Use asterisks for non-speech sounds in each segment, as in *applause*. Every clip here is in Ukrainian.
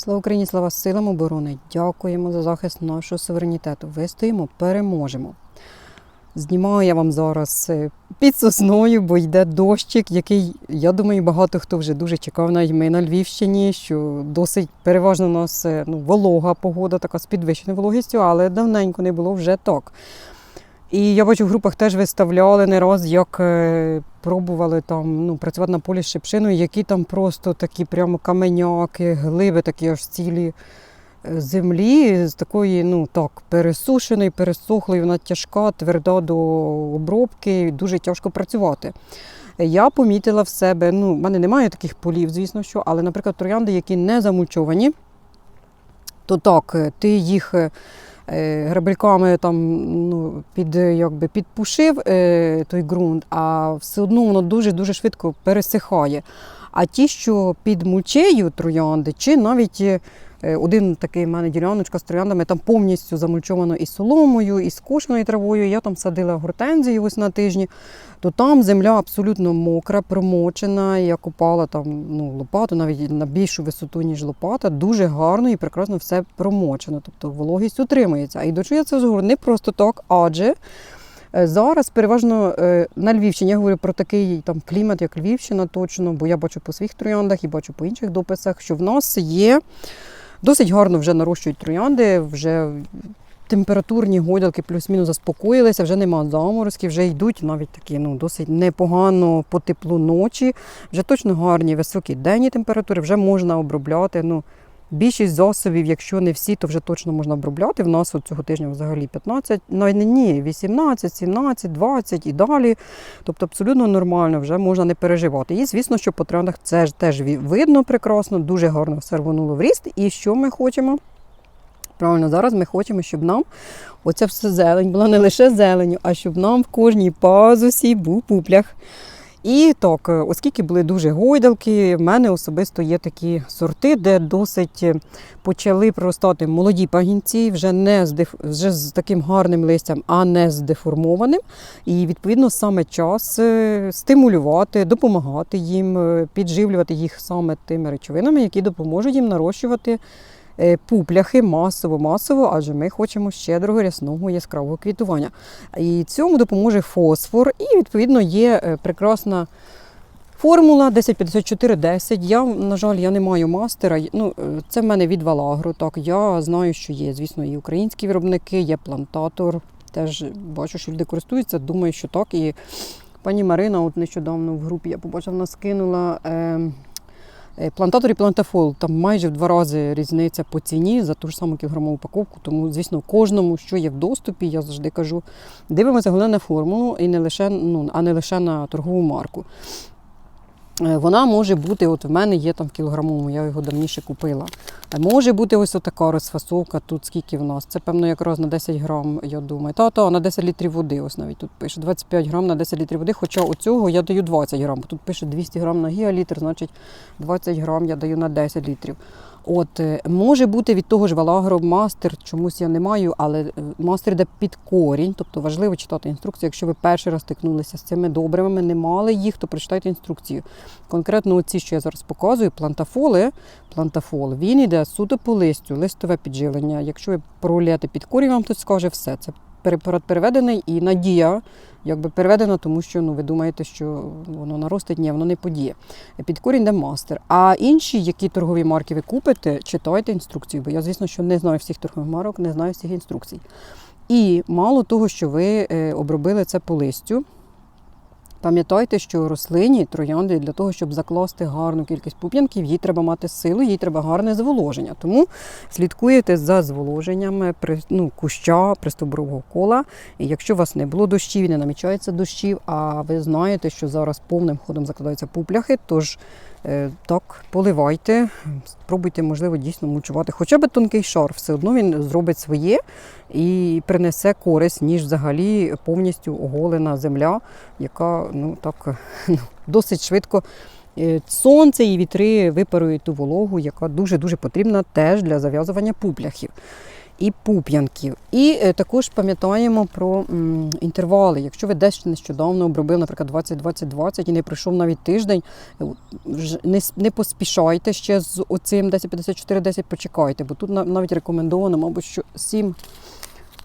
Слава Україні, слава силам оборони! Дякуємо за захист нашого суверенітету. Вистоїмо, переможемо. Знімаю я вам зараз е, під сосною, бо йде дощик, який, я думаю, багато хто вже дуже чекав, навіть ми на Львівщині, що досить переважно у нас е, ну, волога погода, така з підвищеною вологістю, але давненько не було вже так. І я бачу, в групах теж виставляли не раз, як е, пробували там ну, працювати на полі з шипшиною, які там просто такі прямо каменяки, глиби такі аж цілі е, землі з такої, ну так, пересушеної, пересохлої, вона тяжка, тверда до обробки, дуже тяжко працювати. Я помітила в себе, ну, в мене немає таких полів, звісно, що, але, наприклад, троянди, які не замульчовані, то так, ти їх е, грабельками там, ну, під, е, якби, підпушив е, той ґрунт, а все одно воно дуже-дуже швидко пересихає. А ті, що під мульчею троянди, чи навіть е, один такий в мене діляночка з трояндами, там повністю замульчовано і соломою, і скошеною травою. Я там садила гортензію ось на тижні, то там земля абсолютно мокра, промочена. Я копала там ну, лопату, навіть на більшу висоту, ніж лопата. Дуже гарно і прекрасно все промочено. Тобто вологість утримується. А йдучи я це згору не просто так, адже. Е, Зараз переважно е, на Львівщині я говорю про такий там клімат, як Львівщина, точно, бо я бачу по своїх трояндах і бачу по інших дописах, що в нас є досить гарно вже нарощують троянди, вже температурні гойдалки плюс-мінус заспокоїлися, вже нема заморозків, вже йдуть навіть такі ну, досить непогано по теплу ночі, вже точно гарні високі денні температури, вже можна обробляти. Ну, Більшість засобів, якщо не всі, то вже точно можна обробляти. В нас от цього тижня взагалі 15, навіть не ні, 18, 17, 20 і далі. Тобто абсолютно нормально, вже можна не переживати. І звісно, що по трендах це ж теж видно прекрасно, дуже гарно все рвонуло в ріст. І що ми хочемо? Правильно, зараз ми хочемо, щоб нам оця все зелень була не лише зеленю, а щоб нам в кожній пазусі був пуплях. І так, е, оскільки були дуже гойдалки, в мене особисто є такі сорти, де досить е, почали проростати молоді пагінці, вже не з деф... вже з таким гарним листям, а не з деформованим. І відповідно саме час е, стимулювати, допомагати їм, підживлювати їх саме тими речовинами, які допоможуть їм нарощувати пупляхи масово-масово, адже ми хочемо щедрого рясного яскравого квітування. І цьому допоможе фосфор, і відповідно є е, прекрасна. Формула 105410. Я, на жаль, я не маю мастера. Ну, е, це в мене від Валагро. Так, я знаю, що є, звісно, і українські виробники, є плантатор. Теж бачу, що люди користуються. Думаю, що так. І пані Марина, от нещодавно в групі я побачила, вона скинула. Е, е, Плантатор і плантафол там майже в два рази різниця по ціні за ту ж саму кілограмову упаковку. Тому, звісно, кожному, що є в доступі, я завжди кажу, дивимося головне на формулу і не лише, ну, а не лише на торгову марку. Е, Вона може бути, от в мене є там кілограмовому, я його давніше купила. Е, Може бути ось така розфасовка, тут скільки в нас. Це, певно, якраз на 10 грам, я думаю. Та-та, на 10 літрів води, ось навіть тут пише 25 грам на 10 літрів води, хоча оцього я даю 20 грам. Тут пише 200 грам на гіалітр, значить 20 грам я даю на 10 літрів. От е, може бути від того ж Валагро мастер, чомусь я не маю, але е, мастер йде під корінь, тобто важливо читати інструкцію. Якщо ви перший раз стикнулися з цими добривами, не мали їх, то прочитайте інструкцію. Конкретно оці, що я зараз показую, плантафоли, плантафол, він йде суто по листю, листове підживлення. Якщо ви пролєте під корінь, вам тут скаже все. Це перепарат переведений і надія, якби переведено, тому що ну ви думаєте, що воно наростить, ні, воно не подіє. Під корінь де мастер. А інші, які торгові марки ви купите, читайте інструкцію, бо я, звісно, що не знаю всіх торгових марок, не знаю всіх інструкцій. І мало того, що ви е, обробили це по листю. Пам'ятайте, що рослині троянди для того, щоб закласти гарну кількість пуп'янків, їй треба мати силу, їй треба гарне зволоження. Тому слідкуєте за зволоженням ну, куща пристобрового кола. І якщо у вас не було дощів, не намічається дощів, а ви знаєте, що зараз повним ходом закладаються пупляхи, тож так, поливайте, спробуйте, можливо, дійсно мульчувати. Хоча б тонкий шар, все одно він зробить своє і принесе користь, ніж взагалі повністю оголена земля, яка ну так *laughs* ну, досить швидко. е, Сонце і вітри випарують ту вологу, яка дуже-дуже потрібна теж для зав'язування пупляхів. І пуп'янків. І е, також пам'ятаємо про інтервали. Якщо ви десь нещодавно обробили, наприклад, 20-20-20 і не пройшов навіть тиждень, е, не, поспішайте ще з оцим 10-54-10 почекайте, бо тут на- навіть рекомендовано, мабуть, що 7.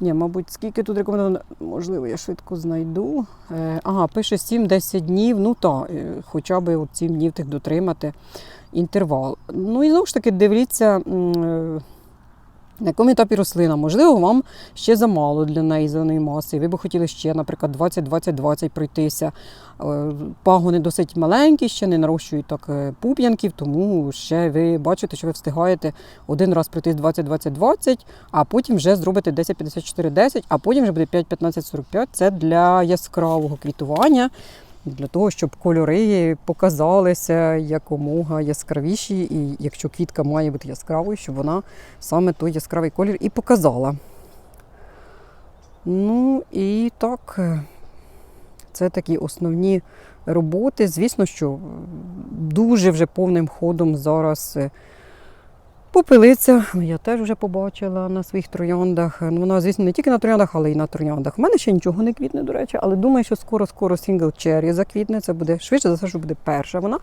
Ні, мабуть, скільки тут рекомендовано, можливо, я швидко знайду. Е, ага, пише 7-10 днів. Ну так, хоча б от 7 днів тих дотримати інтервал. Ну і знову ж таки, дивіться, на якому етапі рослина. Можливо, вам ще замало для неї зеленої маси. Ви б хотіли ще, наприклад, 20-20-20 пройтися. Е, Пагони досить маленькі, ще не нарощують так е, пуп'янків, тому ще ви бачите, що ви встигаєте один раз пройтись 20-20-20, а потім вже зробите 10-54-10, а потім вже буде 5-15-45. Це для яскравого квітування. Для того, щоб кольори показалися якомога яскравіші, і якщо квітка має бути яскравою, щоб вона саме той яскравий колір і показала. Ну і так, це такі основні роботи. Звісно, що дуже вже повним ходом зараз попелиця. Я теж вже побачила на своїх трояндах. Ну, Вона, звісно, не тільки на трояндах, але й на трояндах. У мене ще нічого не квітне, до речі, але думаю, що скоро-скоро сінгл черрі заквітне. Це буде швидше за все, що буде перша вона.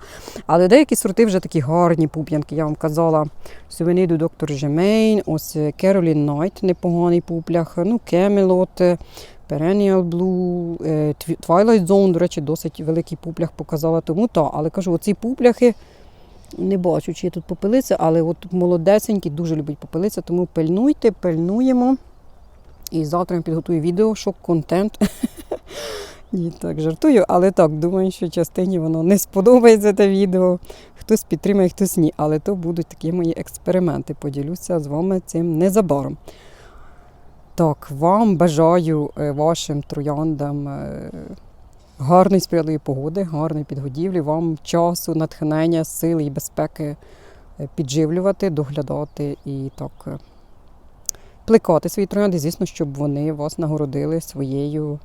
Але деякі сорти вже такі гарні пуп'янки. Я вам казала Сувениду доктор Жемейн, ось Керолін Найт, непоганий пуплях, ну, Кемелот, Perennial Blue, е, Twilight Zone, до речі, досить великий пуплях показала. Тому так, але кажу, оці пупляхи. Не бачу, чи є тут попелиця, але от молодесенькі дуже любить попелиця, тому пильнуйте, пильнуємо. І завтра я підготую відео, що контент. *laughs* Ні, так жартую, але так, думаю, що частині воно не сподобається те відео. Хтось підтримає, хтось ні. Але то будуть такі мої експерименти. Поділюся з вами цим незабаром. Так, вам бажаю е, вашим трояндам е, гарної сприятливої погоди, гарної підгодівлі, вам часу, натхнення, сили і безпеки е, підживлювати, доглядати і так е, плекати свої троянди, звісно, щоб вони вас нагородили своєю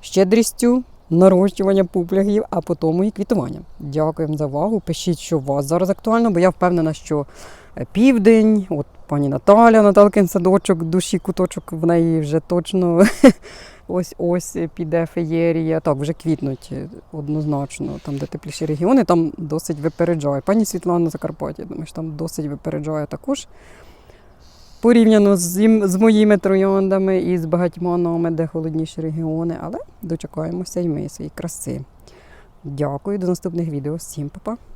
щедрістю. Нарощування пуплягів, а потім і квітування. Дякуємо за увагу. Пишіть, що у вас зараз актуально, бо я впевнена, що е, південь, от пані Наталя, Наталкин садочок, душі куточок в неї вже точно ось ось піде феєрія. Так, вже квітнуть е, однозначно, там, де тепліші регіони, там досить випереджає. Пані Світлана Закарпаття, думаю, що там досить випереджає також. Порівняно з, з моїми трояндами і з багатьма нами, де холодніші регіони, але дочекаємося і ми своїй краси. Дякую, до наступних відео. Всім па-па!